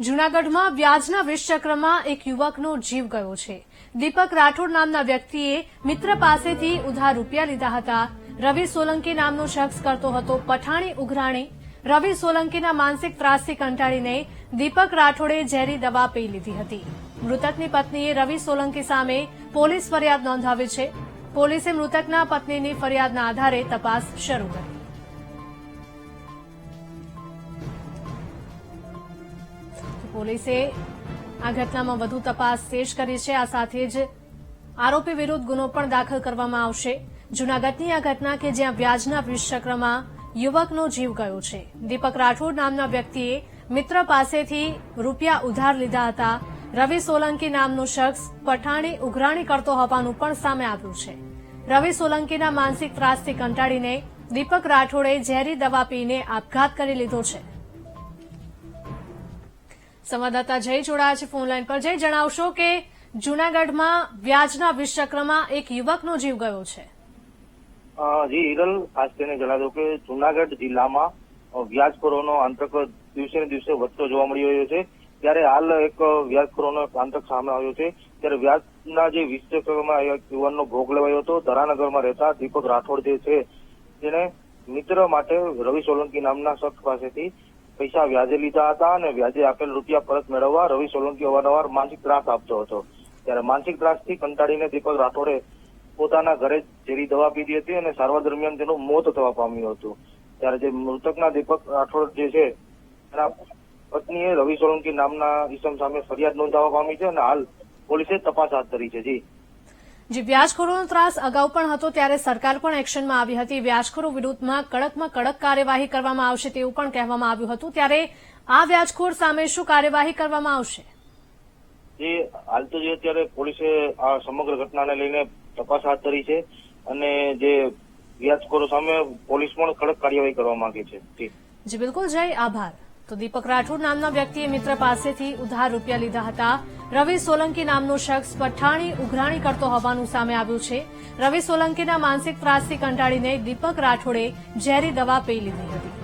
જૂનાગઢમાં વ્યાજના વિષચક્રમાં એક યુવકનો જીવ ગયો છે. દીપક રાઠોડ નામના વ્યક્તિએ મિત્ર પાસેથી ઉધાર રૂપિયા લીધા હતા. રવિ સોલંકી નામનો શખ્સ કરતો હતો પઠાણી ઉઘરાણી. રવિ સોલંકીના માનસિક ત્રાસથી કંટાળીને દીપક રાઠોડે ઝેરી દવા પી લીધી હતી. મૃતકની પત્નીએ રવિ સોલંકી સામે પોલીસ ફરિયાદ નોંધાવી છે. પોલીસે મૃતકના પત્નીની ફરિયાદના આધારે તપાસ શરૂ કરી. પોલીસે આ ઘટનામાં વધુ તપાસ તેજ કરી છે. આ સાથે જ આરોપી વિરુદ્ધ ગુનો પણ દાખલ કરવામાં આવશે. જૂનાગઢની આ ઘટના કે જ્યાં વ્યાજના વિષચક્રમાં યુવકનો જીવ ગયો છે. દીપક રાઠોડ નામના વ્યક્તિએ મિત્ર પાસેથી રૂપિયા ઉધાર લીધા હતા. રવિ સોલંકી નામનો શખ્સ પઠાણી ઉઘરાણી કરતો હોવાનું પણ સામે આવ્યું છે. રવિ સોલંકીના માનસિક ત્રાસથી કંટાળીને દીપક રાઠોડે ઝેરી દવા પીને આપઘાત કરી લીધો છે. સંવાદદાતા જય જોડાયા છે ફોનલાઈન પર. જય જણાવશો કે જૂનાગઢમાં વ્યાજના વિષચક્રમાં એક યુવકનો જીવ ગયો છે. જી, હિરલ, ખાસ કરીને જણાવ્યું કે જૂનાગઢ જિલ્લામાં વ્યાજખોરોનો આંતક દિવસે ને દિવસે વધતો જોવા મળી રહ્યો છે. ત્યારે હાલ એક વ્યાજખોરોનો આંતક સામે આવ્યો છે. ત્યારે વ્યાજના જે વિષયમાં એક યુવાનનો ભોગ લેવાયો હતો, ધરાનગરમાં રહેતા દીપક રાઠોડ જે છે, તેને મિત્ર માટે રવિ સોલંકી નામના શખ્સ પાસેથી પૈસા વ્યાજે લીધા હતા અને વ્યાજે આપેલ રૂપિયા પરત મેળવવા રવિ સોલંકી અવારનવાર માનસિક ત્રાસ આપતો હતો. ત્યારે માનસિક ત્રાસથી કંટાળીને દીપક રાઠોડે પોતાના ઘરે ઝેરી દવા પીધી હતી અને સારવાર દરમિયાન તેનું મોત થવા પામ્યું હતું. ત્યારે જે મૃતકના દીપક રાઠોડ જે છે, એના પત્નીએ રવિ સોલંકી નામના ઈસમ સામે ફરિયાદ નોંધાવવા પામી છે અને હાલ પોલીસે તપાસ હાથ ધરી છે. જી. જે વ્યાજખોરોનો ત્રાસ અગાઉ પણ હતો ત્યારે સરકાર પણ એક્શનમાં આવી હતી. વ્યાજખોરો વિરુદ્ધમાં કડકમાં કડક કાર્યવાહી કરવામાં આવશે તેવું પણ કહેવામાં આવ્યું હતું. ત્યારે આ વ્યાજખોર સામે શું કાર્યવાહી કરવામાં આવશે? જે હાલ તો જે અત્યારે પોલીસે આ સમગ્ર ઘટનાને લઈને તપાસ હાથ ધરી છે અને જે વ્યાજખોરો સામે પોલીસ પણ કડક કાર્યવાહી કરવા માંગે છે. જી બિલકુલ. જય આભાર. તો દીપક રાઠોડ નામના વ્યક્તિએ મિત્ર પાસેથી ઉધાર રૂપિયા લીધા હતા. રવિ સોલંકી નામનો શખ્સ પઠાણી ઉઘરાણી કરતો હોવાનું સામે આવ્યું છે. રવિ સોલંકીના માનસિક ત્રાસથી કંટાળીને દીપક રાઠોડે ઝેરી દવા પી લીધી હતી.